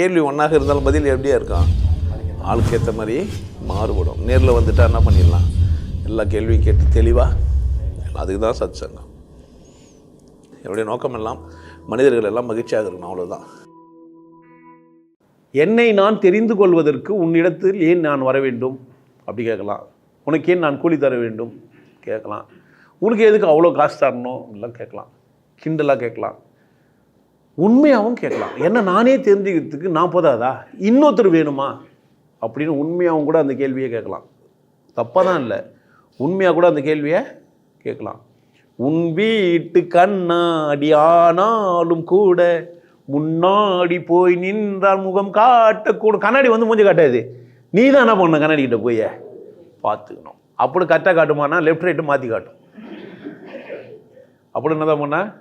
கேள்வி ஒன்றாக இருந்தாலும் பதில் எப்படியா இருக்கும்? ஆளுக்கு ஏற்ற மாதிரி மாறுபடும். நேரில் வந்துட்டா என்ன பண்ணிடலாம்? எல்லா கேள்வியும் கேட்டு தெளிவாக அதுக்கு தான் சத் சங்கம் என்னுடைய நோக்கம் எல்லாம் மனிதர்கள் எல்லாம் மகிழ்ச்சியாக இருக்கணும் அவ்வளோதான் என்னை நான் தெரிந்து கொள்வதற்கு உன்னிடத்தில் ஏன் நான் வர வேண்டும்? அப்படி கேட்கலாம். உனக்கு ஏன் நான் கூலி தர வேண்டும்? கேட்கலாம். உனக்கு எதுக்கு அவ்வளோ காசு தரணும்? எல்லாம் கேட்கலாம். கிண்டலாக கேட்கலாம். உண்மையாகவும் கேட்கலாம். என்ன நானே தெரிஞ்சுக்கிறதுக்கு நான் போதாதா? இன்னொருத்தர் வேணுமா? அப்படின்னு உண்மையாகவும் கூட அந்த கேள்வியை கேட்கலாம். தப்பாக தான் இல்லை. உண்மையாக கூட அந்த கேள்வியை கேட்கலாம். உன் வீட்டு கண்ணாடி ஆனாலும் கூட முன்னாடி போய் நின்றால் முகம் காட்டக்கூட கண்ணாடி வந்து மூஞ்சி காட்டாது. நீ தான் என்ன பண்ண கண்ணாடிக்கிட்ட போய்? பார்த்துக்கணும். அப்படி கரெக்டாக காட்டுமானா லெஃப்ட் ரைட்டு மாற்றி காட்டும். அப்படி என்ன தான் பண்ண?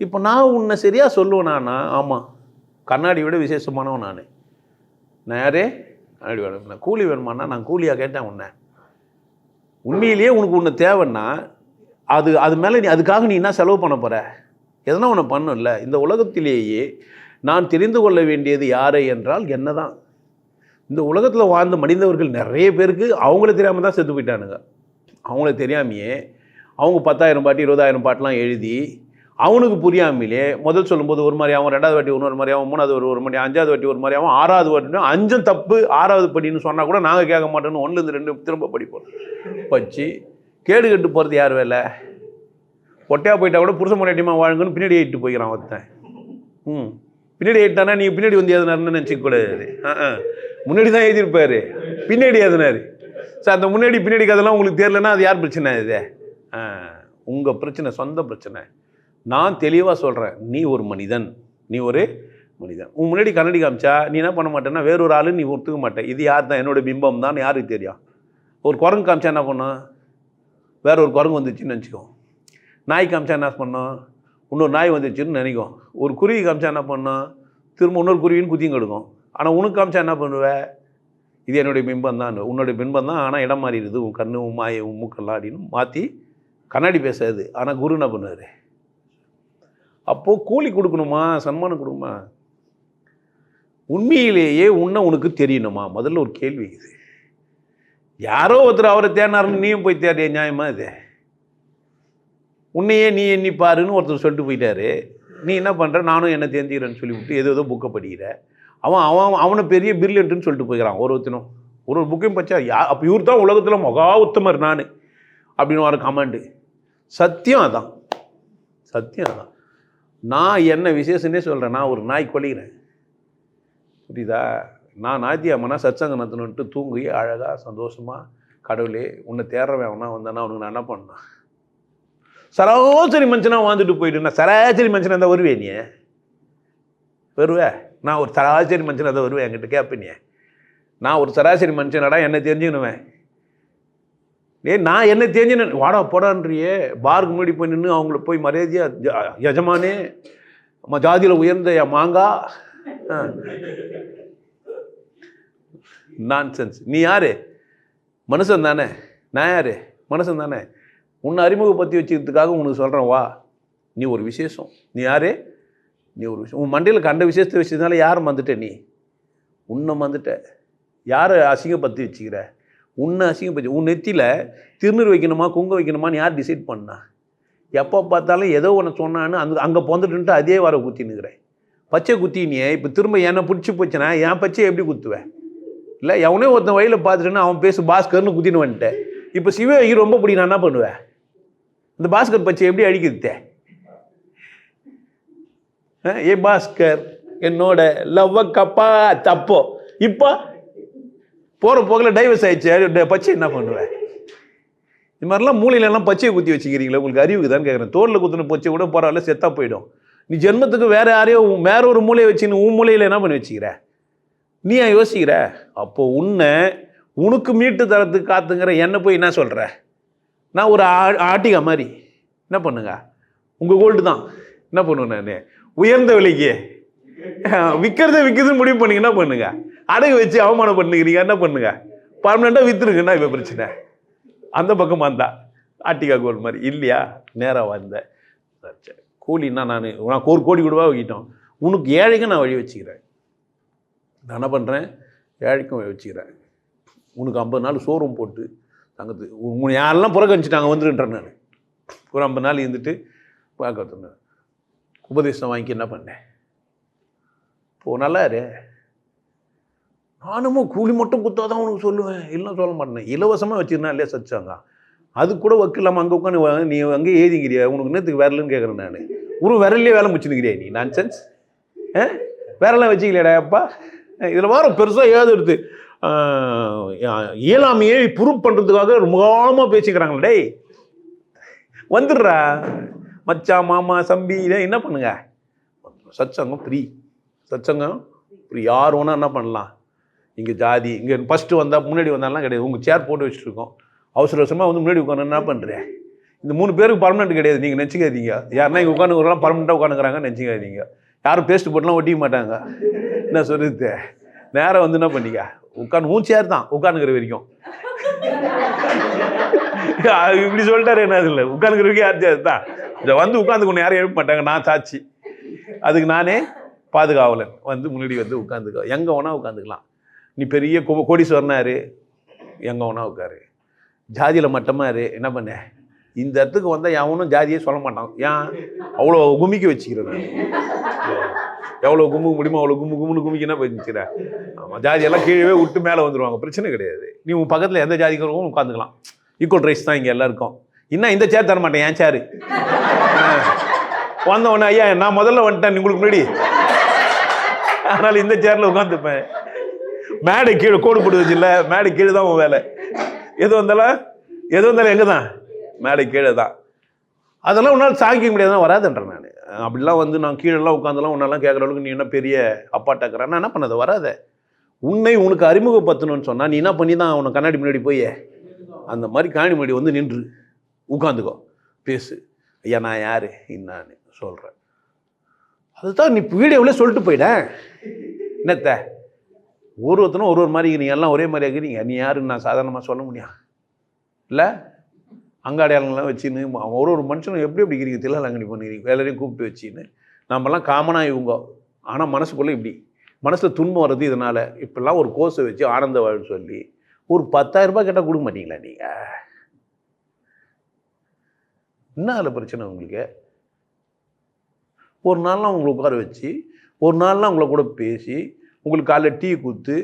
இப்போ நான் உன்னை சரியாக சொல்லுவேனா ஆமாம் கண்ணாடி விட விசேஷமானவன் நான். நான் யாரே? கண்ணாடி வேணும். கூலி வேணுமாண்ணா நான் கூலியாக கேட்டேன் உன்னை. உண்மையிலேயே உனக்கு ஒன்று தேவைன்னா அது அது மேலே நீ அதுக்காக நீ என்ன செலவு பண்ண போகிற எதனா ஒன்று பண்ணும்ல. இந்த உலகத்திலேயே நான் தெரிந்து கொள்ள வேண்டியது யாரை என்றால் என்ன தான் இந்த உலகத்தில் வாழ்ந்த மனிதவர்கள் நிறைய பேருக்கு அவங்கள தெரியாமல் தான் செத்து போயிட்டானுங்க. அவங்கள தெரியாமையே அவங்க பத்தாயிரம் பாட்டு இருபதாயிரம் பாட்டெலாம் எழுதி அவனுக்கு புரியாமலே முதல் சொல்லும்போது ஒரு மாதிரி ஆகும் ரெண்டாவது வாட்டி இன்னொரு மாதிரி அவன் மூணாவது ஒரு ஒரு மாதிரி அஞ்சாவது வாட்டி ஒரு மாதிரி ஆகும் ஆறாவது வாட்டி அஞ்சும் தப்பு ஆறாவது படின்னு சொன்னால் கூட நாங்கள் கேட்க மாட்டோம்னு ஒன்றுலேருந்து ரெண்டு திரும்ப படிப்போம் வச்சு கேடு கட்டு போகிறது யார் வேலை? ஒட்டையாக போயிட்டா கூட புருஷ முறையட்டியமாக வாழுங்கன்னு பின்னாடி ஏறிட்டு போய்க்கிறான் ஒருத்தன். ம். பின்னாடி ஏறிட்டானா நீங்கள் பின்னாடி வந்து எதுனாருன்னு நினச்சிக்கூடாது ஆ ஆ. முன்னாடி தான் எழுதியிருப்பார் பின்னாடி எதுனாரு சார் அந்த முன்னாடி பின்னாடி கதெல்லாம் உங்களுக்கு தெரிலன்னா அது யார் பிரச்சனை இது? ஆ உங்கள் பிரச்சனை சொந்த பிரச்சனை. நான் தெளிவாக சொல்கிறேன் நீ ஒரு மனிதன். நீ ஒரு மனிதன். உன் முன்னாடி கண்ணாடி காமிச்சா நீ என்ன பண்ண மாட்டேன்னா வேறொரு ஆளு நீ ஒத்துக்க மாட்டேன். இது யார் தான்? என்னோடய பிம்பம் தான் யாருக்கு தெரியும் ஒரு குரங்கு காமிச்சா என்ன பண்ணும்? வேற ஒரு குரங்கு வந்துச்சுன்னு நினச்சிக்கோ நாய் காமிச்சா என்ன பண்ணோம்? இன்னொரு நாய் வந்துச்சுன்னு நினைக்கும். ஒரு குருவி காமிச்சா என்ன பண்ணோம்? திரும்ப இன்னொரு குருவின்னு குத்தியும் கெடுக்கும். ஆனால் உனக்கு காமிச்சா என்ன பண்ணுவ? இது என்னுடைய பிம்பம் தான். உன்னுடைய பிம்பம் தான். ஆனால் இடம் மாறிடுது. உன் கண்ணு உன் மாய உன் மூக்கெல்லாம் அப்படின்னு மாற்றி கண்ணாடி பேசாது. ஆனால் குரு என்ன பண்ணுவார்? அப்போது கூலி கொடுக்கணுமா? சன்மானம் கொடுக்குமா உண்மையிலேயே உன்னை உனக்கு தெரியணுமா? முதல்ல ஒரு கேள்வி இது. யாரோ ஒருத்தர் அவரை தேடினாருன்னு நீயும் போய் தேடிய நியாயமா இது? உன்னையே நீ எண்ணி பாருன்னு ஒருத்தர் சொல்லிட்டு போயிட்டாரு. நீ என்ன பண்ணுற நானும் என்ன தெரிஞ்சுக்கிறேன்னு சொல்லிவிட்டு ஏதோ ஏதோ புக்கை படிக்கிற. அவன் அவன் அவனை பெரிய பிரில்லியன்ட்டுன்னு சொல்லிட்டு போய்க்கிறான் ஒரு ஒருத்தனும். ஒரு ஒரு புக்கையும் பச்சா யா அப்போ இவர் தான் உலகத்தில் மகா உத்தமர் நான். அப்படின்னு வர கமாண்டு சத்தியம் அதான். சத்தியம் அதான். நான் என்ன விசேஷன்னே சொல்கிறேன் நான் ஒரு நாய் கொலிகிறேன் புரியுதா? நான் நாத்தியம்மனா சச்சங்க நடத்தணுன்ட்டு தூங்கி அழகாக சந்தோஷமாக கடவுளே உன்னை தேடுறவன் அவனா வந்தானா அவனுக்கு நான் என்ன பண்ணேன் சராசரி மனுஷனாக வாழ்ந்துட்டு போயிட்டு நான் சராசரி மனுஷனாக தான் வருவே நீ. வருவே? நான் ஒரு சராசரி மனுஷனாக தான் வருவேன். என்கிட்ட கேட்பேன் நீ. நான் ஒரு சராசரி மனுஷனடா என்ன தெரிஞ்சுக்கணுவேன் ஏ நான் என்ன தெரிஞ்சுன்னு வாடா போடான்றியே. பாருக்கு முன்னாடி போய் நின்று அவங்கள போய் மரியாதையாக ஜ- யஜமானே நம்ம ஜாதியில் உயர்ந்த என் மாங்கா. நான் சென்ஸ் நீ யாரு? மனுஷன் தானே. நான் யாரு? மனுஷன் தானே. உன்னை அறிமுகப்படுத்தி வச்சுக்கிறதுக்காக உனக்கு சொல்கிறேன் வா. நீ ஒரு விசேஷம். நீ யாரு? நீ ஒரு விஷயம் உன் மண்டையில் கண்ட விசேஷத்தை வச்சதுனால யார் வந்துட்ட நீ? உன்னை வந்துட்ட. யாரை அசிங்கப்படுத்தி வச்சுக்கிற? உன்னை அசிங்கப்படுத்தி உன் நெத்தியில் திருநீர் வைக்கணுமா குங்க வைக்கணுமான்னு யார் டிசைட் பண்ணா? எப்போ பார்த்தாலும் ஏதோ ஒன்று சொன்னான்னு அந்த அங்கே பிறந்துட்டுன்ட்டு அதே வர குத்தினுக்கிறேன் பச்சை குத்தினியே இப்போ திரும்ப என்னை பிடிச்சி போச்சுன்னா என் பச்சையை எப்படி குத்துவேன் இல்லை எவனே ஒருத்தன் வழியில் பார்த்துட்டுன்னா அவன் பேசு பாஸ்கர்னு குத்தின்னு வந்துட்டேன் இப்போ சிவகி ரொம்ப பிடி நான் என்ன பண்ணுவேன் இந்த பாஸ்கர் பச்சை எப்படி அடிக்கிறது ஏ பாஸ்கர் என்னோட லவ்வ கப்பா தப்போ. இப்போ போகிற போக்கில் டைவர்ஸ் ஆயிடுச்சு. பச்சை என்ன பண்ணுவேன் இது மாதிரிலாம் மூலையிலலாம் பச்சையை குத்தி வச்சுக்கிறீங்களா உங்களுக்கு அறிவுக்கு தான் கேட்குறேன் தோலில் குத்துன பச்சை கூட பரவாயில்ல செத்தா போயிடும். நீ ஜென்மத்துக்கு வேற யாரையோ உன் வேற ஒரு மூலையை வச்சுன்னு உன் மூலையில் என்ன பண்ணி வச்சுக்கிற? நீ ஏன் யோசிக்கிற? அப்போ உன்னை உனக்கு மீட்டு தரத்துக்கு காத்துங்கிற என்ன போய் என்ன சொல்கிற நான் ஒரு ஆ- ஆட்டிகா மாதிரி. என்ன பண்ணுங்க? உங்கள் கோல்டு தான். என்ன பண்ணுவேன் நான்? உயர்ந்த விலைக்கு. விற்கிறத விற்கிறதுன்னு முடிவு பண்ணீங்க என்ன பண்ணுங்க. அடகு வச்சு அவமானம் பண்ணுகிறீங்க என்ன பண்ணுங்க? பர்மனெண்ட்டாக விற்றுருங்கன்னா இப்போ பிரச்சனை. அந்த பக்கம் வந்தா ஆட்டிகா கோல் மாதிரி இல்லையா நேராக வந்தேன் சரி, கூலின்னா நான் நான் ஒரு கோடி கூடவா வைக்கிட்டோம் உனக்கு ஏழைக்கும் நான் வழி வச்சுக்கிறேன். நான் என்ன பண்ணுறேன் ஏழைக்கும் வழி வச்சுக்கிறேன். உனக்கு ஐம்பது நாள் ஷோரூம் போட்டு தங்கத்து உங்களை யாரெல்லாம் புறக்கணிச்சிட்டாங்க வந்துருன்றேன் நான். ஒரு ஐம்பது நாள் இருந்துட்டு பார்க்க உபதேசம் வாங்கி என்ன பண்ணேன்? இப்போ நல்லா இரு. நானும் கூலி மட்டும் குத்தா தான் உனக்கு சொல்லுவேன். இல்லை சொல்ல மாட்டேன். இலவசமாக வச்சுருந்தா இல்லையா சச்சாங்க அது கூட வக்கில்லாமல் அங்கே உட்காந்து நீ அங்கே ஏதிங்கிறியா உனக்கு என்னத்துக்கு விரலுன்னு கேட்குறேன் நான். ஒரு விரல்லையே வேலை முடிச்சுன்னுக்கிறியா நீ? நான் சென்ஸ் ஆ? விரலாம் வச்சுக்கலையாடா அப்பா. இதில் வார பெருசாக ஏது எடுத்து இயலாமையை ப்ரூவ் பண்ணுறதுக்காக ரொம்ப காலமாக பேசிக்கிறாங்களே டேய். வந்துடுறா. மச்சான் மாமா சம்பி இதை என்ன பண்ணுங்க? சச்சங்கம் ஃப்ரீ சச்சங்கம் ஃப்ரீ யார் வேணால் என்ன பண்ணலாம்? இங்கே ஜாதி இங்கே ஃபஸ்ட்டு வந்தால் முன்னாடி வந்தாலாம் கிடையாது. உங்கள் சேர் போட்டு வச்சுருக்கோம் அவசர அவசரமாக வந்து முன்னாடி உட்காந்து என்ன பண்ணுறேன் இந்த மூணு பேருக்கு பர்மனெண்ட் கிடையாது. நீங்கள் நினச்சிக்காதீங்க. யாருன்னா இங்கே உட்காந்துக்கிறலாம் பர்மனெண்ட்டாக உட்காந்துக்கிறாங்க நினச்சிக்காதீங்க. யாரும் பேஸ்ட் போட்டுலாம் ஒட்டிக்க மாட்டாங்க. என்ன சொல்கிறது நேராக வந்து என்ன பண்ணிக்க உட்காந்து மூணு சேர் தான். உட்காந்துக்கிற வரைக்கும். அது இப்படி சொல்லிட்டாரு என்ன இல்லை. உட்காந்துக்கிற வரைக்கும் யார் சேர் தான்? இதை வந்து உட்காந்துக்கணும் யாரும் எழுப்ப மாட்டாங்க. நான் சாட்சி. அதுக்கு நானே பாதுகாவலன். வந்து முன்னாடி வந்து உட்காந்துக்கோ எங்கே வேணால் உட்காந்துக்கலாம் நீ பெரிய கோ கோடீஸ்வரனாரு. எங்கே ஒன்றா உட்காரு ஜாதியில் மட்டமாக இரு என்ன பண்ண? இந்த இடத்துக்கு வந்தால் எவனும் ஜாதியே சொல்ல மாட்டான். ஏன்? அவ்வளோ குமிக்க வச்சுக்கிறேன் எவ்வளோ கும்புக்க முடியுமோ அவ்வளோ கும்பு கும்புன்னு குமிக்கினா வச்சுக்கிறேன் ஆமாம் ஜாதியெல்லாம் கீழே விட்டு மேலே வந்துடுவாங்க பிரச்சனை கிடையாது. நீ உன் பக்கத்தில் எந்த ஜாதிக்காரங்களும் உட்காந்துக்கலாம். ஈக்குவல் ரைஸ் தான் இங்கே எல்லாருக்கும். இன்னும் இந்த சேர் தர மாட்டேன் ஏன் சேரு வந்த உடனே ஐயா நான் முதல்ல வந்துட்டேன் உங்களுக்கு முன்னாடி. அதனால் இந்த சேரில் உட்காந்துப்பேன். மேடை கீழே கோடு போட்டு வச்சுல மேடை கீழே தான் உன் வேலை. எது வந்தாலும் எது வந்தாலும் எங்கே தான்? மேடை கீழே தான். அதெல்லாம் உன்னால் சாங்கிக்க முடியாதுன்னா வராதுன்றேன் நான். அப்படிலாம் வந்து நான் கீழெல்லாம் உட்காந்துலாம் உன்னெல்லாம் கேட்குற அளவுக்கு நீ என்ன பெரிய அப்பாட்டாக்குறேன் நான் என்ன பண்ணது? வராத. உன்னை உனக்கு அறிமுகப்படுத்தணும்னு சொன்னால் நீ என்ன பண்ணி தான் உனக்கு கண்ணாடி முன்னாடி போய் அந்த மாதிரி கண்ணாடி முன்னாடி வந்து நின்று உட்காந்துக்கோ. பேசு. ஐயா நான் யார்? என்னான்னு சொல்கிறேன் அதுதான் நீ வீடியோவில் சொல்லிட்டு போயிட்டேன் என்னத்த? ஒரு ஒருத்தனும் ஒரு ஒரு மாதிரி இருக்கிறீங்க எல்லாம் ஒரே மாதிரி இருக்கிறீங்க நீ யாருன்னு நான் சாதாரணமாக சொல்ல முடியும் இல்லை? அங்காடையாளங்களாம் வச்சுன்னு ஒரு ஒரு மனுஷனும் எப்படி எப்படி இருக்கிறீங்க தில்லாலங்கடி பண்ணிக்கிறீங்க எல்லாரையும் கூப்பிட்டு வச்சுன்னு. நம்மலாம் காமனாக இவங்க. ஆனால் மனசுக்குள்ளே இப்படி. மனசில் துன்பம் வர்றது இதனால். இப்படிலாம் ஒரு கோர்ஸை வச்சு ஆனந்த வாழ்ன்னு சொல்லி ஒரு பத்தாயிரம் ரூபாய் கேட்டால் கொடுக்க மாட்டீங்களா நீங்கள் என்ன அதில் பிரச்சனை உங்களுக்கு? ஒரு நாள்லாம் உங்களை உட்கார வச்சு ஒரு நாள்லாம் உங்களை கூட பேசி உங்களுக்கு காலைல டீ கொடுத்து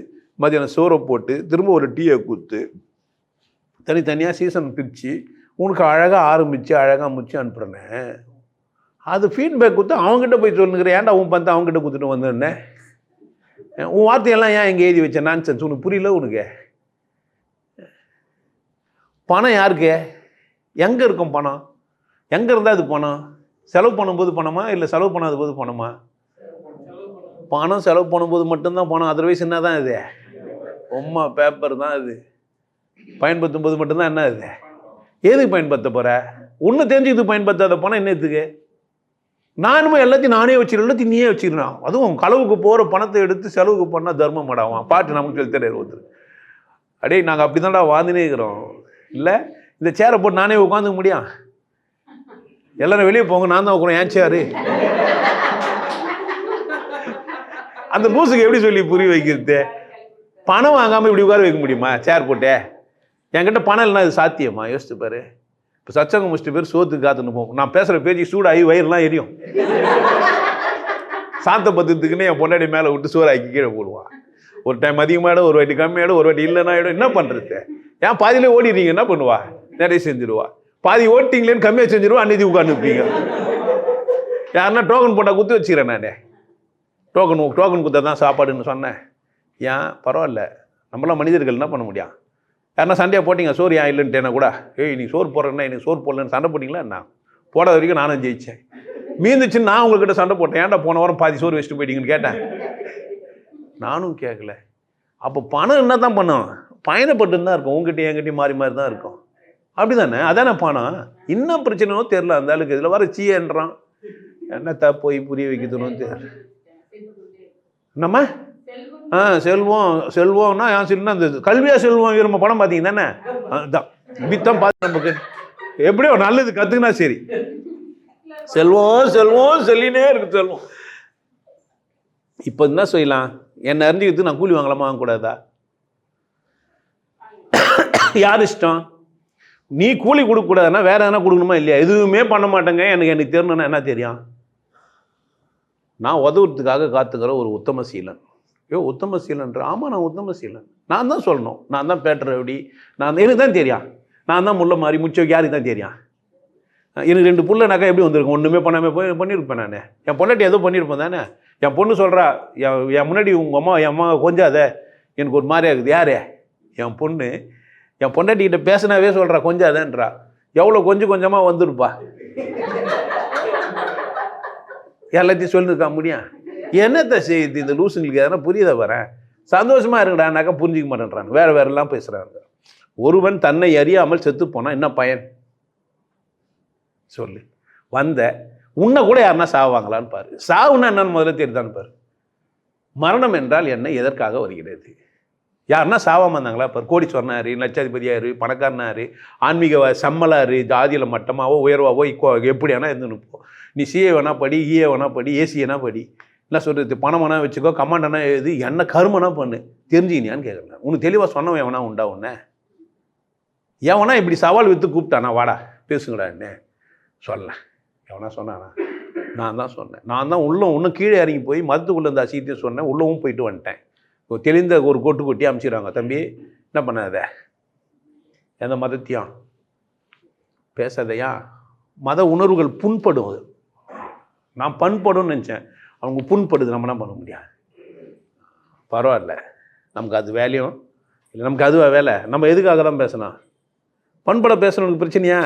மதியானம் சோறை போட்டு திரும்ப ஒரு டீயை கொடுத்து தனித்தனியாக சீசன் பிரித்து உனக்கு அழகாக ஆரம்பித்து அழகாக முடிச்சு அனுப்புகிறேனே அது ஃபீட்பேக் கொடுத்து அவங்ககிட்ட போய் சொல்லுங்கிற ஏன்டா உன் பந்து அவங்ககிட்ட கொடுத்துட்டு வந்தேன்னே? உன் வார்த்தையெல்லாம் ஏன் இங்கே எழுதி வச்ச நான்சென்ஸ் உனக்கு புரியல உனக்கு? பணம் யாருக்கு? எங்கே இருக்கும் பணம்? எங்கே இருந்தால் அது பணம்? செலவு பண்ணும்போது பணமா இல்லை செலவு பண்ணாத போது பணமா? பணம் செலவு பண்ணும்போது மட்டும்தான் பணம். அதர்வைஸ் என்ன தான் இது? உம்மா பேப்பர் தான் இது. பயன்படுத்தும் போது மட்டும்தான் என்ன இது? எதுக்கு பயன்படுத்த போகிற ஒன்று தெரிஞ்சு இது பயன்படுத்தாத பணம் என்னத்துக்கு? நானுமே எல்லாத்தையும் நானே வச்சிருக்கேன் எல்லாத்தையும் நீயே வச்சிருந்தான் அதுவும் களவுக்கு போகிற பணத்தை எடுத்து செலவுக்கு பண்ணால் தர்மம் மாடாவான் பாட்டு நமக்கு சொல்லி தெரியாது ஒருத்தர். அடே நாங்கள் அப்படி தான்டா வாழ்ந்துனே இருக்கிறோம். இல்லை இந்த சேரை போட்டு நானே உட்காந்துக்க முடியும்? எல்லாரும் வெளியே போங்க நான் தான் உட்காரேன் ஏன் சேரு அந்த மூசுக்கு எப்படி சொல்லி புரிய வைக்கிறது? பணம் வாங்காமல் இப்படி உட்கார வைக்க முடியுமா? சேர் போட்டே. என்கிட்ட பணம் இல்லைனா அது சாத்தியமா? யோசிச்சு பாரு. இப்போ சச்சங்க முடிச்சிட்டு பேர் சோத்துக்கு காத்துன்னு போகும் நான் பேசுகிற பேச்சு சூடாகி வயிறுலாம் எரியும். சாந்த பத்திரத்துக்குன்னு என் பொண்டாடி மேலே விட்டு சோறாக்கி கீழே போடுவான். ஒரு டைம் அதிகமாகிடும் ஒரு வாட்டி கம்மியாகிடும் ஒரு வாட்டி இல்லைன்னா ஆகிடும் என்ன பண்ணுறது ஏன் பாதியிலே ஓடிடுறீங்க? என்ன பண்ணுவா? நிறைய செஞ்சிருவா. பாதி ஓட்டிங்களேன்னு கம்மியாக செஞ்சிருவா அன்னைக்கு உட்காந்துருப்பீங்க யாருன்னா டோக்கன் போட்டால் குத்து வச்சுக்கிறேன் நான். டோக்கன் டோக்கன் கொடுத்தா தான் சாப்பாடுன்னு சொன்னேன். ஏன்? பரவாயில்ல. நம்மளாம் மனிதர்கள் என்ன பண்ண முடியும்? யாருன்னா சண்டையாக போட்டிங்க சோறு ஏன் இல்லைன்ட்டேனா கூட ஏய் நீ சோறு போடுறேன்னா எனக்கு சோறு போடலன்னு சண்டை போட்டிங்களா என்ன? போடாத வரைக்கும் நானும் ஜெயித்தேன் மீந்துச்சுன்னு நான் உங்ககிட்ட சண்டை போட்டேன். ஏன்டா போன வாரம் பாதி சோறு வச்சுட்டு போயிட்டீங்கன்னு கேட்டேன். நானும் கேட்கல அப்போ பணம் என்ன தான் பண்ணும்? பயணப்பட்டு தான் இருக்கும். உங்ககிட்ட என்கிட்டயும் மாறி மாறி தான் இருக்கும். அப்படி தானே அதானே பணம்? என்ன பிரச்சனையோ தெரில அந்த ஆளுக்கு இதில் வர சீயன்றான். என்னத்தா போய் புரிய வைக்கணும் தெரியல. நம்ம ஆ செல்வம். செல்வம்னா ஏன் சொல்லுன்னா அந்த கல்வியா செல்வம் விரும்ப படம் பார்த்தீங்க தானே அதுதான் இப்படித்தான் பார்த்து நமக்கு. எப்படியோ நல்லது கற்றுக்கினா சரி. செல்வம் செல்வம் செல்லினே இருக்கு செல்வம். இப்போ என்ன செய்யலாம்? என்னை அறிஞ்சிக்கிறதுக்கு நான் கூலி வாங்கலாமா? வாங்கக்கூடாதா? யார் இஷ்டம்? நீ கூலி கொடுக்கக்கூடாதுன்னா வேற எதனா கொடுக்கணுமா? இல்லையா? எதுவுமே பண்ண மாட்டேங்க. எனக்கு எனக்கு தெரியணும்னா என்ன தெரியும்? நான் உதவுறதுக்காக காத்துக்கிற ஒரு உத்தமசீலன். ஐயோ உத்தமசீலன்ற ஆமாம் நான் உத்தமசீலன். நான் தான் சொல்லணும். நான் தான் பேட்டர் எப்படி நான் எனக்கு தான் தெரியும். நான் தான் முள்ள மாதிரி முச்ச யாருக்கு தான் தெரியும்? எனக்கு ரெண்டு புள்ள நகை எப்படி வந்திருக்கும்? ஒன்றுமே பண்ணாமல் போய் பண்ணியிருப்பேன் நான். என் பொண்ணாட்டி ஏதோ பண்ணியிருப்பேன் தானே? என் பொண்ணு சொல்கிறா என் என் முன்னாடி உங்கள் அம்மா என் அம்மா கொஞ்சாத. எனக்கு ஒரு மாதிரியாக இருக்குது யாரு? என் பொண்ணு. என் பொண்டாட்டிக்கிட்ட பேசினாவே சொல்கிறா கொஞ்சாதேன்றா. எவ்வளோ கொஞ்சம் கொஞ்சமாக வந்துருப்பா. எல்லாத்தையும் சொல்லிருக்கா முடியும் என்னத்தை செய்யுது இந்த லூசுங்களுக்கு எதனா புரியுதா வரேன் சந்தோஷமாக இருக்கடானாக்கா புரிஞ்சிக்க மாட்டேன்றாங்க. வேறு வேறெல்லாம் பேசுகிறாங்க ஒருவன் தன்னை அறியாமல் செத்து போனால் என்ன பயன்? சொல்லு. வந்த உன்னை கூட யாருன்னா சாவாங்களான்னு பாரு. சாவுன்னா என்னன்னு முதல்ல தெரியுதான்னு பாரு. மரணம் என்றால் என்ன எதற்காக வருகிறது? யாருன்னா சாவாமல் இருந்தாங்களா? இப்போ கோடீஸ்வரனாரு லட்சாதிபதியாரு பணக்காரனாரு ஆன்மீக வ- செம்மலாரு ஜாதியில் மட்டமாவோ உயர்வாவோ இக்கோ எப்படி வேணால் இருந்து நிற்போம் நீ சிஏ வேணா படி இஏ வேணா படி ஏசி வேணா படி. என்ன சொல்கிறது பணம் வேணா வச்சுக்கோ கமாண்டனா எழுது என்ன கருமனா பண்ணு. தெரிஞ்சுக்கினியான்னு கேட்குறேன் உனக்கு தெளிவாக சொன்னவன் எவனா உண்டா உன்ன? எவனா இப்படி சவால் விற்று கூப்பிட்டானா? வாடா பேசுங்கடா என்ன? சொல்ல எவனா சொன்னானா? நான் தான் சொன்னேன். நான் தான் உள்ள இன்னும் கீழே இறங்கி போய் மதத்துக்குள்ளே இருந்த அசியத்தையும் சொன்னேன். உள்ளவும் போயிட்டு வந்துட்டேன். தெளிந்த ஒரு கொட்டு கொட்டி அமுச்சிடுறாங்க. தம்பி என்ன பண்ணாத? எந்த மதத்தையும் பேசாதையா? மத உணர்வுகள் புண்படும் அது நான் பண்படும்னு நினச்சேன். அவங்க புண்படுது நம்ம என்ன பண்ண முடியாது பரவாயில்ல. நமக்கு அது வேலையும் இல்லை நமக்கு அதுவா வேலை. நம்ம எதுக்காக தான் பேசணும்? பண்பட பேசணும்னு பிரச்சனையா?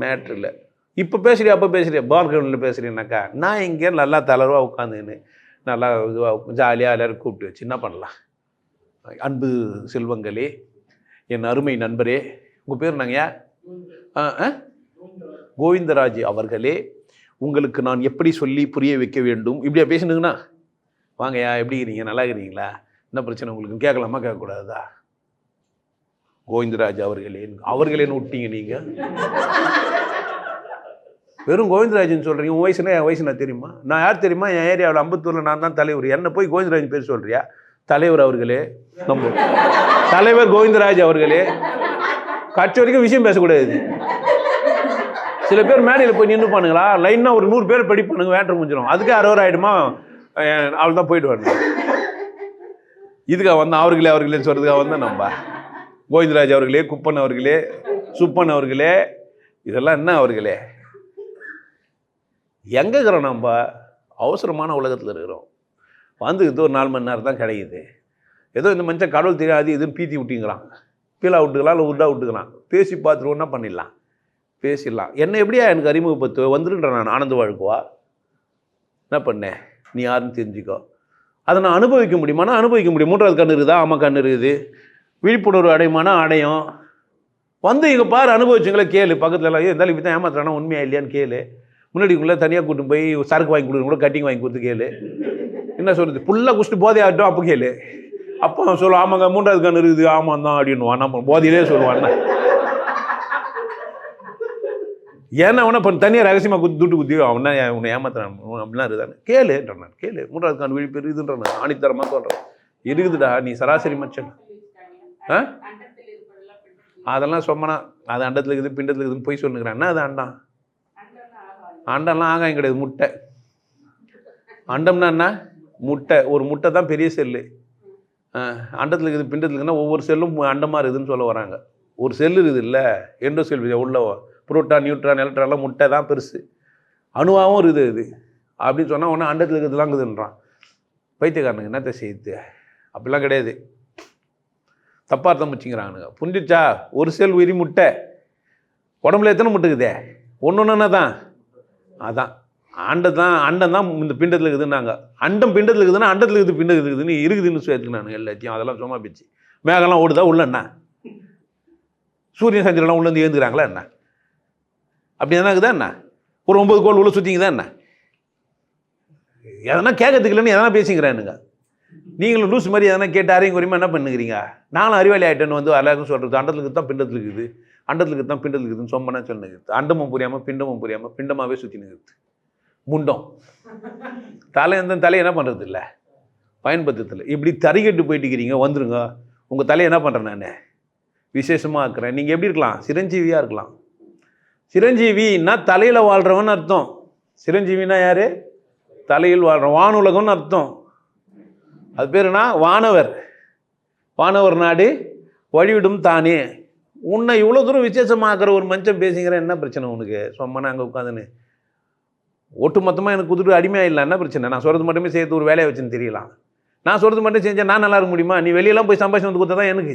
மேட்ரு இல்லை. இப்போ பேசுறியா அப்போ பேசுறியா? பார்கனில் பேசுறீங்கனாக்கா நான் இங்கே நல்லா தளர்வாக உட்காந்துன்னு நல்லா இதுவாக ஜாலியாக எல்லாரும் கூப்பிட்டு வச்சு என்ன பண்ணலாம்? அன்பு செல்வங்களே என் அருமை நண்பரே உங்கள் பேர் நாங்கள் ஆ ஆ? கோவிந்தராஜ் அவர்களே உங்களுக்கு நான் எப்படி சொல்லி புரிய வைக்க வேண்டும்? இப்படியா பேசணுங்கண்ணா வாங்கய்யா எப்படி இருக்கிறீங்க நல்லா இருக்கிறீங்களா என்ன பிரச்சனை உங்களுக்கு? கேட்கலாமா? கேட்கக்கூடாதா? கோவிந்தராஜ் அவர்களே அவர்களேன்னு விட்டீங்க நீங்கள் வெறும் கோவிந்தராஜன் சொல்கிறீங்க உன் வயசுனா என் வயசு நான் தெரியுமா? நான் யார் தெரியுமா? என் ஏரியாவில் அம்பத்தூரில் நான் தான் தலைவர். என்ன போய் கோவிந்தராஜன் பேர் சொல்கிறியா தலைவர் அவர்களே நம்ம தலைவர் கோவிந்தராஜ் அவர்களே. கட்சி வரைக்கும் விஷயம் பேசக்கூடாது சில பேர் மேடையில் போய் நின்று பண்ணுங்களா லைனாக ஒரு நூறு பேர் படிப்பானுங்க வேண்டர் முடிஞ்சிடும் அதுக்கே அறுபது ஆகிடுமா அவள் தான் போயிட்டு வரணும். இதுக்காக வந்தேன் அவர்களே அவர்களே சொல்கிறதுக்காக வந்தேன் நம்ம. கோவிந்தராஜ் அவர்களே குப்பன் அவர்களே சுப்பன் அவர்களே இதெல்லாம் என்ன அவர்களே? எங்கே இருக்கிறோம் நம்ம? அவசரமான உலகத்தில் இருக்கிறோம். வந்து இது ஒரு நாலு மணி நேரம் தான் கிடைக்குது. ஏதோ இந்த மனுஷன் கடவுள் தெரியாது அது இதுன்னு பீத்தி விட்டிங்கிறான். பீலா விட்டுக்கலாம் இல்லை உருடா விட்டுக்கலாம். பேசி பார்த்துருவோன்னா பண்ணிடலாம். பேசிடலாம். என்ன எப்படியா எனக்கு அறிமுகப்படுத்து வந்துருன்ற நான் ஆனந்த வாழ்க்குவா என்ன பண்ணேன் நீ யாருன்னு தெரிஞ்சுக்கோ. அதை நான் அனுபவிக்க முடியுமானா அனுபவிக்க முடியும். மூன்றாவது கண்ணு இருக்குதா? ஆமாம் கண்ணு இருக்குது. விழிப்புணர்வு அடையுமானா? அடையும். வந்து இங்கே பாரு அனுபவிச்சுங்களே கேளு. பக்கத்தில் எல்லாம் இருந்தாலும் இப்படி தான் ஏமாத்துறானா? உண்மையா இல்லையான்னு கேளு. முன்னாடி உங்களை தனியாக கூட்டு போய் சரக்கு வாங்கி கொடுக்குற கூட கட்டிங் வாங்கி கொடுத்து கேளு. என்ன சொல்கிறது ஃபுல்லாக குடிச்சிட்டு போதை ஆகட்டும் அப்போ கேளு. அப்போ அவன் சொல்லுவான் ஆமாங்க மூன்றாவது கண் இருக்குது. ஆமாம் தான் அப்படின்னுவான். நம்ம போதையிலே சொல்லுவான் ஏன்னா அவனை பண்ண தனியாக ரகசியமாக குத்தி துட்டு குத்தி அவனா உன்னை ஏமாத்துறான்? அப்படிலாம் இருக்குதானே கேளுன்றான் நான் கேளு மூன்றாவது கண் விழிப்பு இருக்குதுன்றான். நான் ஆணித்தரமாக சொல்கிறேன் இருக்குதுடா நீ சராசரி மச்சன் ஆ? அதெல்லாம் சொம்மனா அது அண்டத்தில் இருக்குது பிண்டத்தில் இருக்குதுன்னு போய் சொல்லுங்கிறான் என்ன அது அண்ணா அண்டம்லாம் ஆகாயம் கிடையாது முட்டை. அண்டம்னா என்ன? முட்டை. ஒரு முட்டை தான் பெரிய செல்லு. அண்டத்தில் இருக்குது பிண்டத்தில் இருக்குதுன்னா ஒவ்வொரு செல்லும் அண்டமாக இருக்குதுன்னு சொல்ல வராங்க. ஒரு செல் இருக்குது இல்லை எண்டோ செல் உள்ள புரோட்டான் நியூட்ரான் எலக்ட்ரான்லாம் முட்டை தான் பெருசு. அணுவாகவும் இருக்குது இது. அப்படின்னு சொன்னால் ஒன்று அண்டத்தில் இருக்கிறதுலாம் இருக்குதுன்றான். பைத்தியக்காரனுங்க என்னத்தை செய்யுது அப்படிலாம் கிடையாது. தப்பாக அர்த்தம் வச்சுக்கிறானுங்க. புரிஞ்சிச்சா? ஒரு செல் உயிரி முட்டை. உடம்புல எத்தனை முட்டைக்குதே ஒன்று ஒன்று என்ன தான். அதான். அண்டை தான் அண்டம் தான் இந்த பிண்டத்தில் இருக்குதுன்னாங்க. அண்டம் பிண்டத்தில் இருக்குதுன்னா அண்டத்தில் இருக்குது பிண்டத்தில் இருக்குதுன்னு இருக்குதுன்னு சேர்த்துக்கு நான் எல்லாத்தையும். அதெல்லாம் சும்மா போச்சு. மேகம்லாம் ஓடுதா உள்ள என்ன? சூரியன் சந்திரன்லாம் உள்ளேருந்து ஏந்துக்கிறாங்களா என்ன? அப்படி எதனா இருக்குதா என்ன? ஒரு ஒம்பது கோல் உள்ள சுற்றிங்க தான் என்ன? எதனா கேட்கறதுக்கு இல்லைன்னு எதனா பேசிக்கிறானுங்க. நீங்களும் லூஸ் மாதிரி எதனா கேட்டு அரையும் குறையுமா என்ன பண்ணுகிறீங்க? நானும் அறிவாளி ஆகிட்டேன்னு வந்து எல்லாருக்கும் சொல்கிறது அண்டத்துக்கு தான் பிண்டத்தில் இருக்குது? அண்டத்துக்கு தான் பிண்டத்தில் இருக்குதுன்னு சொல்லி சொல்லுங்க அண்டமும் புரியாமல் பிண்டமும் புரியாமல் பிண்டமாகவே சுற்றி நிற்குது முண்டம். தலை எந்த தலை என்ன பண்ணுறது இல்லை பயன்படுத்துறதில்ல இப்படி தறிகட்டு போயிட்டு இருக்கிறீங்க வந்துருங்க. உங்கள் தலையை என்ன பண்ணுறேன் நான்? விசேஷமாக இருக்கிறேன். நீங்கள் எப்படி இருக்கலாம்? சிரஞ்சீவியாக இருக்கலாம். சிரஞ்சீவின்னா தலையில் வாழ்கிறவன் அர்த்தம். சிரஞ்சீவினா யார்? தலையில் வாழ்கிறோம் வானுலகம்னு அர்த்தம். அது பேருனா வானவர். வானவர் நாடு வழிவிடும் தானே. உன்னை இவ்வளோ தூரம் விசேஷமாக்குற ஒரு மனுஷன் பேசிக்கிற என்ன பிரச்சனை உனக்கு? சும்மா அங்கே உட்காந்துன்னு. ஒட்டு மொத்தமாக எனக்கு கொடுத்துட்டு அடிமையாக இல்லை என்ன பிரச்சனை? நான் சொல்கிறது மட்டுமே சேர்த்து ஒரு வேலையை வச்சுன்னு தெரியலாம். நான் சொல்கிறது மட்டும் செஞ்சால் நான் நல்லா இருக்க முடியுமா? நீ வெளியெல்லாம் போய் சம்பாதிச்சு வந்து கொடுத்தா தான் எனக்கு.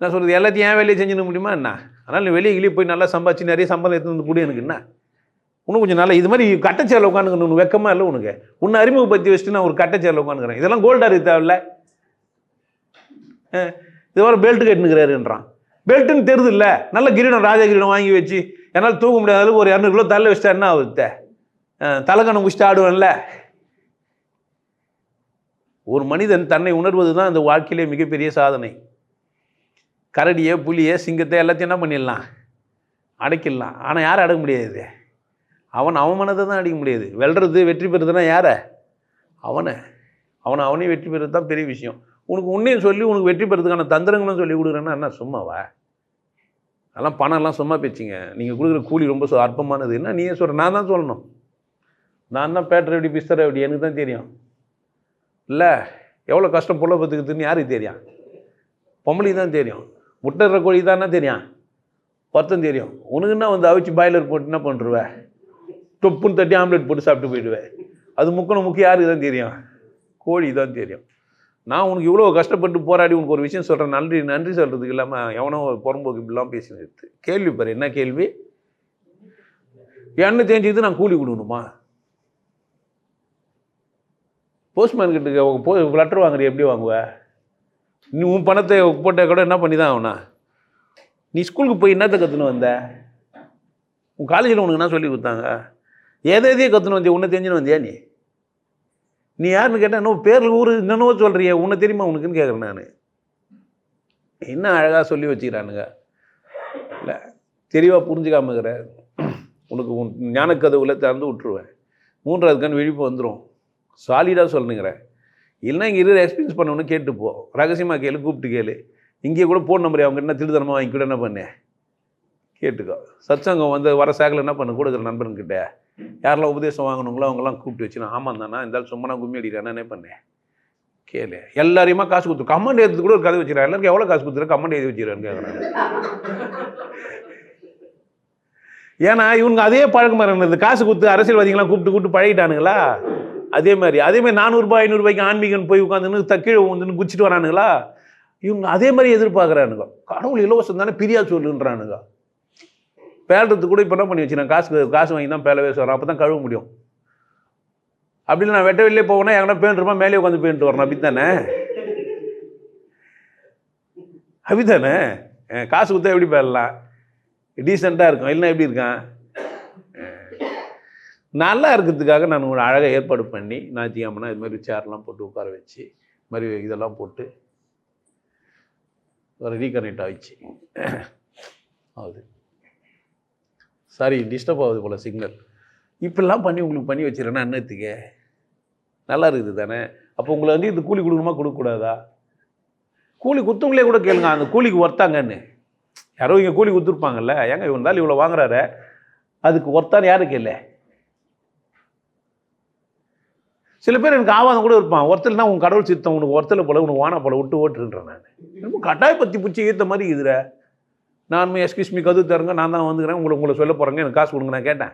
நான் சொல்கிறது எல்லாத்தையும் ஏன் வேலையை செஞ்சுக்க முடியுமா என்ன? அதனால் நீ வெளியே கிளியே போய் நல்லா சம்பாதிச்சு நிறைய சம்பளம் எடுத்து வந்து கூட எனக்கு என்ன? இன்னும் கொஞ்சம் நல்லா இது மாதிரி கட்டச்சேரில் உட்காந்துக்கணும் வெக்கமாக இல்லை உனக்கு? உன்னை அறிமுகப்படுத்தி வச்சுட்டு நான் ஒரு கட்டச்சேரில் உட்காந்துக்கிறேன். இதெல்லாம் கோல்டாக இருக்கு தேவையில்ல. அஹ், இது வர பெல்ட் கட்டுனுக்கிறாருன்றான் பெல்ட்டுன்னு தெரியுது இல்லை. நல்ல கிரீடம் ராஜா கிரீடம் வாங்கி வச்சு என்னால் தூக்க முடியாத அளவுக்கு ஒரு இரநூறு கிலோ தள்ள வச்சுட்டா என்ன ஆகுது தலைக்கணம் முடிச்சுட்டு ஆடுவேன்ல. ஒரு மனிதன் தன்னை உணர்வது தான் அந்த வாழ்க்கையிலே மிகப்பெரிய சாதனை. கரடியை புலியை சிங்கத்தை எல்லாத்தையும் என்ன பண்ணிடலாம்? அடைக்கிடலாம். ஆனால் யாரும் அடக்க முடியாது அவன் அவன் மனதை தான் அடிக்க முடியாது. வெல்றது வெற்றி பெறுறதுனா யாரை? அவனை. அவனை அவனையும் வெற்றி பெறுறது தான் பெரிய விஷயம். உனக்கு உன்னையும் சொல்லி உனக்கு வெற்றி பெறதுக்கான தந்திரங்களும் சொல்லி கொடுக்குறேன்னா என்ன சும்மாவா? அதெல்லாம் பணம்லாம் சும்மா பேச்சிங்க. நீங்கள் கொடுக்குற கூலி ரொம்ப அற்பமானது. என்ன நீயே சொல்கிற நான் தான் சொல்லணும். நான் தான் பேட்டர் எப்படி பிஸ்தர் எப்படி எனக்கு தான் தெரியும். இல்லை எவ்வளோ கஷ்டம் புள்ள பத்துக்குதுன்னு யாருக்கு தெரியும்? பொம்பளைக்கு தான் தெரியும். முட்டைற கோழி தானே தெரியும். ஒருத்தன் தெரியும். உனக்கு என்ன வந்து அவிச்சு பாய்லர் போட்டு என்ன பண்ணுருவேன் தொப்புன்னு தட்டி ஆம்லெட் போட்டு சாப்பிட்டு போயிடுவேன் அது முக்கணும் முக்கிய யாருக்கு தான் தெரியும்? கோழி தான் தெரியும். நான் உனக்கு இவ்வளோ கஷ்டப்பட்டு போராடி உனக்கு ஒரு விஷயம் சொல்கிறேன் நன்றி நன்றி சொல்கிறதுக்கு இல்லாமல் எவனோ புறம்போக்கு இப்படிலாம் பேசினது. கேள்வி பாரு என்ன கேள்வி? எண்ணெய் தேஞ்சிது நான் கூலி கொடுக்கணுமா? போஸ்ட்மேன் கிட்ட போ லெட்டர் வாங்குற எப்படி வாங்குவ? நீ உன் பணத்தை போட்டால் கூட என்ன பண்ணி தான் ஆகணும் நீ ஸ்கூலுக்கு போய் என்னத்தை கற்றுன்னு வந்த? உன் காலேஜில் உனக்கு என்ன சொல்லி கொடுத்தாங்க. எதை எதையே கற்றுன்னு வந்தியா? உன்னை தெரிஞ்சுன்னு வந்தியா நீ? நீ யாருன்னு கேட்டால் இன்னும் பேரில் ஊர் என்னென்னவோ சொல்கிறிய உன்னை தெரியுமா உனக்குன்னு கேட்குறேன் நான். என்ன அழகாக சொல்லி வச்சுக்கிறானுங்க. இல்லை தெளிவாக புரிஞ்சுக்காம இருக்கிற உனக்கு உன் ஞானக்கதவுல திறந்து விட்டுருவேன். மூன்றாவது கண் விழிப்பு வந்துடும் சாலிடாக சொல்லணுங்கிறேன் இல்லைன்னா இங்கே இரு எக்ஸ்பீரியன்ஸ் பண்ணணும்னு கேட்டுப்போ ரகசியமாக கேளு கூப்பிட்டு கேளு. இங்கே கூட ஃபோன் நம்பர் அவங்க என்ன திருத்தனமாக வாங்கி கூட என்ன பண்ணேன் கேட்டுக்கோ. சத்சங்கம் வந்து வர சேகல் என்ன பண்ணு? கூட இருக்கிற நண்பன்கிட்ட. யாரெல்லாம் உபதேசம் வாங்கணுங்களோ அவங்கெல்லாம் கூப்பிட்டு வச்சு நான் ஆமாம் தானே இருந்தாலும் சும்மா நான் கும்மி அடிக்கிறேன் என்ன பண்ணேன் கேளு. எல்லாரையுமா காசு கொடுத்து கமெண்ட் எடுத்து கூட ஒரு கதை வச்சுக்கிறேன் எல்லாருக்கும் எவ்வளோ காசு கொடுத்துரு கமெண்ட் எழுதி வச்சுக்கிறேன்னு கேட்குறாங்க ஏன்னா இவங்க அதே பழக்கமாக இருந்தது. காசு கொடுத்து அரசியல்வாதிகள்லாம் கூப்பிட்டு கூப்பிட்டு பழகிட்டானுங்களா? அதே மாதிரி அதே மாதிரி நானூறுபா ஐநூறுபாய்க்கு ஆன்மீகன் போய் உட்காந்துன்னு கீழே வந்து குச்சிட்டு வரானுங்களா? இவங்க அதே மாதிரி எதிர்பார்க்குறானுங்க. கடவுள் இலவசம் தானே பிரியா சொல்லுன்றானுங்க. பேல்றதுக்கு கூட இப்போ என்ன பண்ணி வச்சுருக்கேன் காசு காசு வாங்கி தான் பேலவே வரேன் அப்போ தான் கழுவ முடியும். அப்படி இல்லை நான் வெட்ட வெளியே போகணும் எங்கன்னா பேண்ட்ருமா மேலே உட்காந்து பேண்டு வரணும். அப்படி தானே அப்படித்தானே காசு கொடுத்தா எப்படி பேரலாம் டீசெண்டாக இருக்கும். இல்லைன்னா எப்படி இருக்கான்? நல்லா இருக்கிறதுக்காக நான் ஒரு அழகாக ஏற்பாடு பண்ணி ஞாயிற்றுக்கிழமைனா இது மாதிரி சேர்லாம் போட்டு உட்கார வச்சு இது மாதிரி இதெல்லாம் போட்டு ஒரு ரீகனெக்ட் ஆகிடுச்சு ஆகுது சாரி டிஸ்டர்ப் ஆகுது போல் சிக்னல் இப்படிலாம் பண்ணி உங்களுக்கு பண்ணி வச்சிருக்கேன்னா என்னத்துக்கு? நல்லா இருக்குது தானே? அப்போ உங்களை வந்து இது கூலி கொடுக்கணுமா கொடுக்கக்கூடாதா? கூலி குத்துங்களே கூட கேளுங்க அந்த கூலிக்கு ஒர்த்தாங்கன்னு. யாரோ இங்கே கூலி கொடுத்துருப்பாங்கல்ல ஏங்க இவன் இருந்தாலும் இவ்வளோ வாங்குறாரு? அதுக்கு ஒர்த்தான்னு யாரு கேள்ல சில பேர் எனக்கு ஆவாதம் கூட இருப்பான். ஒருத்தர்னா உன் கடவுள் சித்தம் உனக்கு ஒருத்தல போல உனக்கு வானா போல விட்டு ஓட்டுன்றேன் நான். ரொம்ப கட்டாய பற்றி பிடிச்சி ஈர்த்த மாதிரி இதுற நான் எஸ்கியூஸ் மீ கது தருங்க நான் தான் வந்துக்கிறேன் உங்களை உங்களை சொல்ல போகிறேங்க எனக்கு காசு கொடுங்க நான் கேட்டேன்.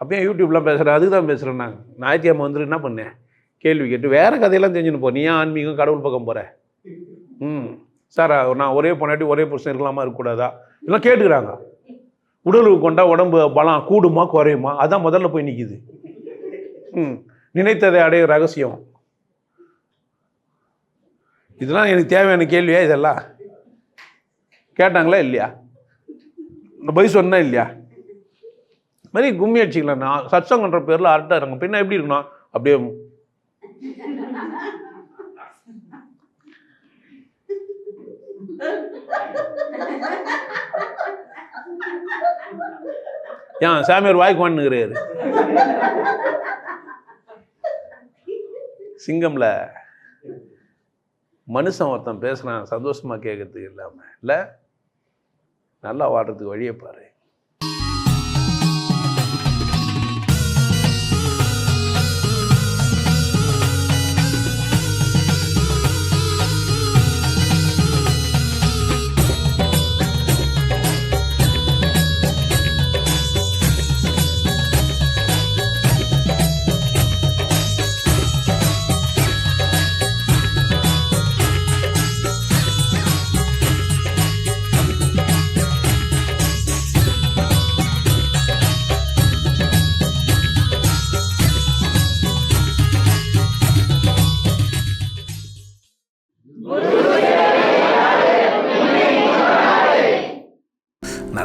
அப்பயும் யூடியூப்லாம் பேசுகிறேன் அதுக்கு தான் பேசுகிறேன் நான். ஞாயிற்றுக்கிழமை வந்துட்டு என்ன பண்ணேன்? கேள்வி கேட்டு வேறு கதையெல்லாம் தெரிஞ்சுன்னு போ. நீ ஏன் ஆன்மீகம் கடவுள் பக்கம் போகிற ம். சார் நான் ஒரே பொண்ணாட்டி ஒரே புருஷன் இருக்கலாமா இருக்கக்கூடாதா? இதெல்லாம் கேட்டுக்கிறாங்க. உடலுக்கு கொண்டா உடம்பு பலம் கூடுமா குறையுமா? அதான் முதல்ல போய் நிற்கிது ம். நினைத்ததை அடைய ரகசியம். இதெல்லாம் எனக்கு தேவையான கேள்வியா இதெல்லாம்? கேட்டாங்களா இல்லையா? நான் சொன்னா இல்லையா? மாதிரி கும்மி அடிச்சிக்கலாம். நான் சத்சங்கன்ற பேரில் அரட்டா இருங்க பின்ன எப்படி இருக்கணும் அப்படியே ஏன் சாமியார் வாய்க்கு வாண்டுங்கிறாரு சிங்கம்ல மனுஷன் ஒருத்தன் பேசுகிறான் சந்தோஷமா கேட்கறதுக்கு இல்லாமல் இல்லை? நல்லா வாடுறதுக்கு வழியை பாரு.